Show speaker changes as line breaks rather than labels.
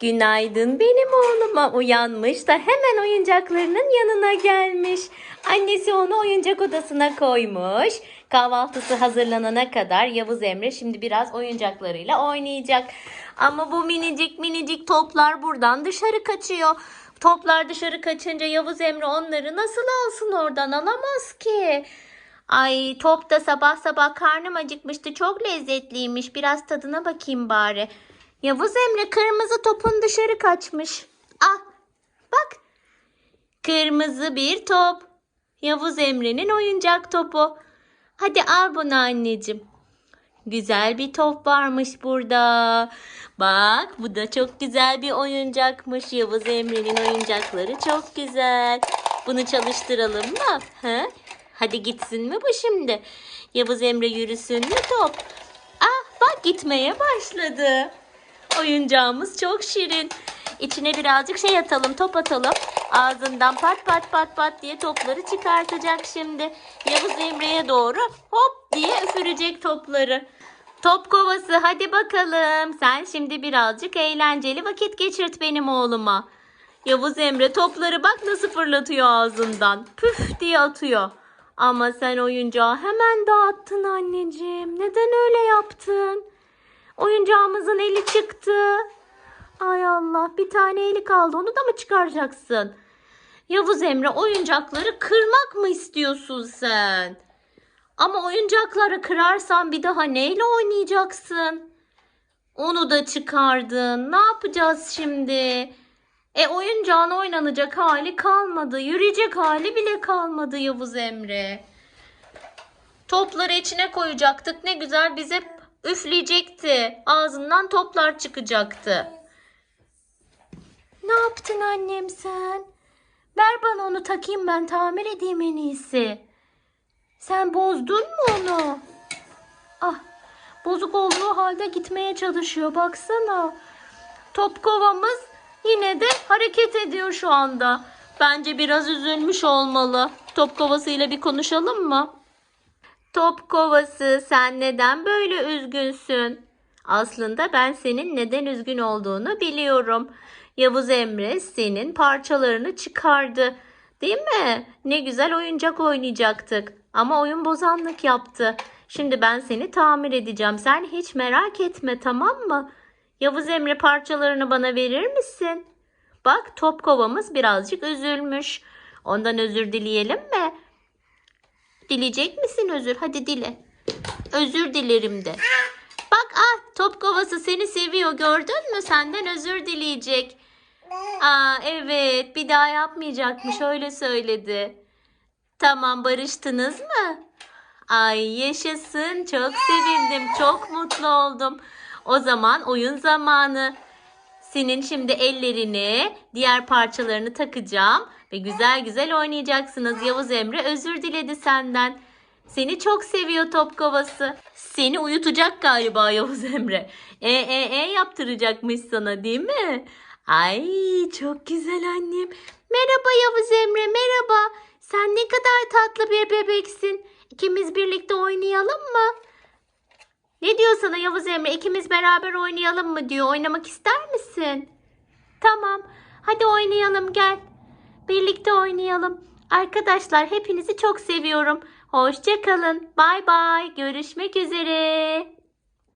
Günaydın benim oğluma uyanmış da hemen oyuncaklarının yanına gelmiş. Annesi onu oyuncak odasına koymuş. Kahvaltısı hazırlanana kadar Yavuz Emre şimdi biraz oyuncaklarıyla oynayacak. Ama bu minicik minicik toplar buradan dışarı kaçıyor. Toplar dışarı kaçınca Yavuz Emre onları nasıl alsın oradan alamaz ki. Ay top da sabah sabah karnım acıkmıştı. Çok lezzetliymiş. Biraz tadına bakayım bari. Yavuz Emre kırmızı topun dışarı kaçmış. Ah bak. Kırmızı bir top. Yavuz Emre'nin oyuncak topu. Hadi al bunu anneciğim. Güzel bir top varmış burada. Bak bu da çok güzel bir oyuncakmış. Yavuz Emre'nin oyuncakları çok güzel. Bunu çalıştıralım mı? Ha? Hadi gitsin mi bu şimdi? Yavuz Emre yürüsün mü top? Ah bak gitmeye başladı. Oyuncağımız çok şirin. İçine birazcık şey atalım, top atalım. Ağzından pat pat pat pat diye topları çıkartacak şimdi. Yavuz Emre'ye doğru hop diye üfürecek topları. Top kovası hadi bakalım. Sen şimdi birazcık eğlenceli vakit geçirt benim oğluma. Yavuz Emre topları bak nasıl fırlatıyor ağzından. Püf diye atıyor. Ama sen oyuncağı hemen dağıttın anneciğim. Neden öyle yaptın? Oyuncağımızın eli çıktı. Ay Allah bir tane eli kaldı onu da mı çıkaracaksın? Yavuz Emre oyuncakları kırmak mı istiyorsun sen? Ama oyuncakları kırarsan bir daha neyle oynayacaksın? Onu da çıkardın. Ne yapacağız şimdi? E oyuncağın oynanacak hali kalmadı. Yürüyecek hali bile kalmadı Yavuz Emre. Topları içine koyacaktık. Ne güzel bize üfleyecekti. Ağzından toplar çıkacaktı. Ne yaptın annem sen? Ver bana onu takayım ben tamir edeyim en iyisi. Sen bozdun mu onu? Ah bozuk olduğu halde gitmeye çalışıyor baksana. Top kovamız yine de hareket ediyor şu anda. Bence biraz üzülmüş olmalı. Top kovasıyla bir konuşalım mı? Top kovası sen neden böyle üzgünsün? Aslında ben senin neden üzgün olduğunu biliyorum. Yavuz Emre senin parçalarını çıkardı. Değil mi? Ne güzel oyuncak oynayacaktık. Ama oyun bozanlık yaptı. Şimdi ben seni tamir edeceğim. Sen hiç merak etme tamam mı? Yavuz Emre parçalarını bana verir misin? Bak top kovamız birazcık üzülmüş. Ondan özür dileyelim mi? Dileyecek misin özür? Hadi dile. Özür dilerim de. Bak ah top kovası seni seviyor gördün mü? Senden özür dileyecek. Aa evet bir daha yapmayacakmış öyle söyledi. Tamam barıştınız mı? Ay yaşasın çok sevindim çok mutlu oldum. O zaman oyun zamanı. Senin şimdi ellerini, diğer parçalarını takacağım ve güzel güzel oynayacaksınız. Yavuz Emre özür diledi senden. Seni çok seviyor top kovası. Seni uyutacak galiba Yavuz Emre. E e e yaptıracakmış sana değil mi? Ay çok güzel annem. Merhaba Yavuz Emre merhaba. Sen ne kadar tatlı bir bebeksin. İkimiz birlikte oynayalım mı? Ne diyor sana Yavuz Emre? İkimiz beraber oynayalım mı diyor. Oynamak ister misin? Tamam. Hadi oynayalım gel. Birlikte oynayalım. Arkadaşlar hepinizi çok seviyorum. Hoşça kalın. Bay bay. Görüşmek üzere.